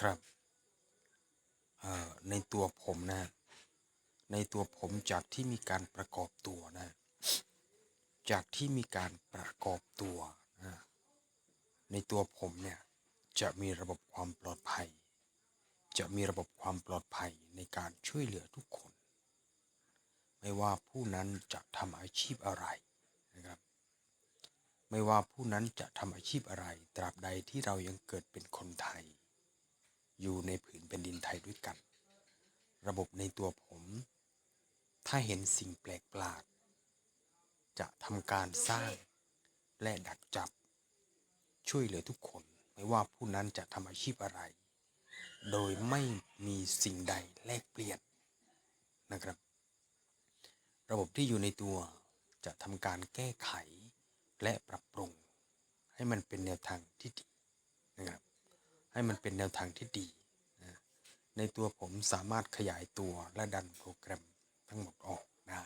ครับในตัวผมนะ ในตัวผมจากที่มีการประกอบตัวนะ จากที่มีการประกอบตัวนะในตัวผมเนี่ยจะมีระบบความปลอดภัย จะมีระบบความปลอดภัยในการช่วยเหลือทุกคน ไม่ว่าผู้นั้นจะทำอาชีพอะไรนะครับ ไม่ว่าผู้นั้นจะทำอาชีพอะไร ตราบใดที่เรายังเกิดเป็นคนไทย อยู่ในผืนแผ่นดินไทยด้วยกัน ระบบในตัวผม ถ้าเห็นสิ่งแปลกประหลาด จะทำการสร้างและดักจับ ช่วยเหลือทุกคนไม่ว่าผู้นั้นจะทำอาชีพอะไร โดยไม่มีสิ่งใดแลกเปลี่ยนนะครับ ระบบที่อยู่ในตัวจะทำการแก้ไขและปรับปรุง ให้มันเป็นแนวทางที่ดีนะครับ ให้มันเป็นแนวทางที่ดีนะในตัวผมสามารถขยายตัวและดันโปรแกรมทั้งหมดออกได้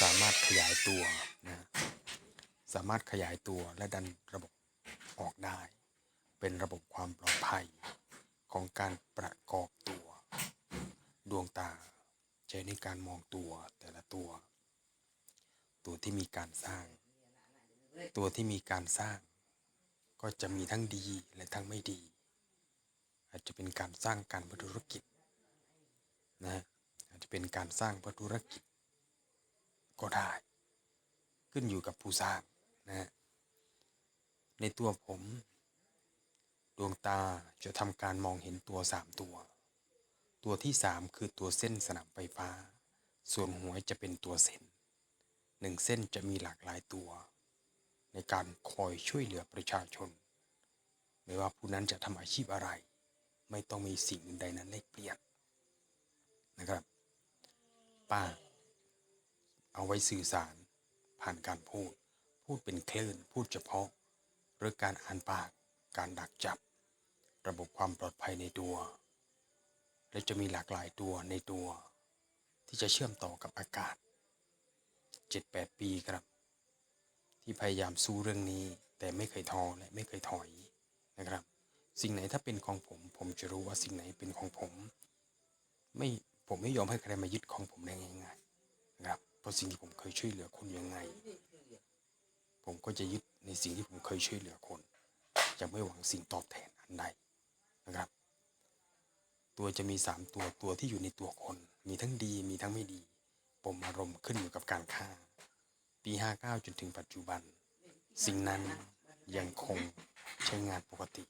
สามารถขยายตัวนะสามารถขยายตัวและดันระบบออกได้ เป็นระบบความปลอดภัยของการประกอบตัว ดวงตาใช้ในการมองตัวแต่ละตัว ตัวที่มีการสร้าง ตัวที่มีการสร้าง ก็จะมีทั้งดีและทั้งไม่ดี อาจจะเป็นการสร้างการเพื่อธุรกิจนะอาจจะเป็นการสร้างเพื่อธุรกิจ ก็ได้ ขึ้นอยู่กับผู้สร้างนะในตัวผม ดวงตาจะทำการมองเห็นตัวสามตัว ตัวที่สามคือตัวเส้นสนามไฟฟ้า ส่วนหัวจะเป็นตัวเส้นหนึ่งเส้นจะมีหลากหลายตัว ในการคอยช่วยเหลือประชาชน ไม่ว่าผู้นั้นจะทำอาชีพอะไร ไม่ต้องมีสิ่งใดนั้นเลกเปลี่ยนนะครับ ป้า เอาไว้สื่อสารผ่านการพูด พูดเป็นคลื่นพูดเฉพาะ หรือการอ่านปากการดักจับ ระบบความปลอดภัยในตัว และจะมีหลากหลายตัวในตัว ที่จะเชื่อมต่อกับอากาศ 7-8 ปีครับ ที่พยายามสู้เรื่องนี้ แต่ไม่เคยท้อและไม่เคยถอยนะครับ สิ่งไหนถ้าเป็นของผม ผมจะรู้ว่าสิ่งไหนเป็นของผม ไม่ผมไม่ยอมให้ใครมายึดของผมได้ง่ายๆนะครับเพราะสิ่งที่ผมเคยช่วยเหลือคนยังไง ผมก็จะยึดในสิ่งที่ผมเคยช่วยเหลือคนจะไม่หวังสิ่งตอบแทนอันใดนะครับ ตัวจะมีสามตัวตัวที่อยู่ในตัวคน มีทั้งดีมีทั้งไม่ดีปมอารมณ์ขึ้นอยู่กับการฆ่า ปี59จนถึงปัจจุบัน สิ่งนั้นยังคงใช้งานปกติ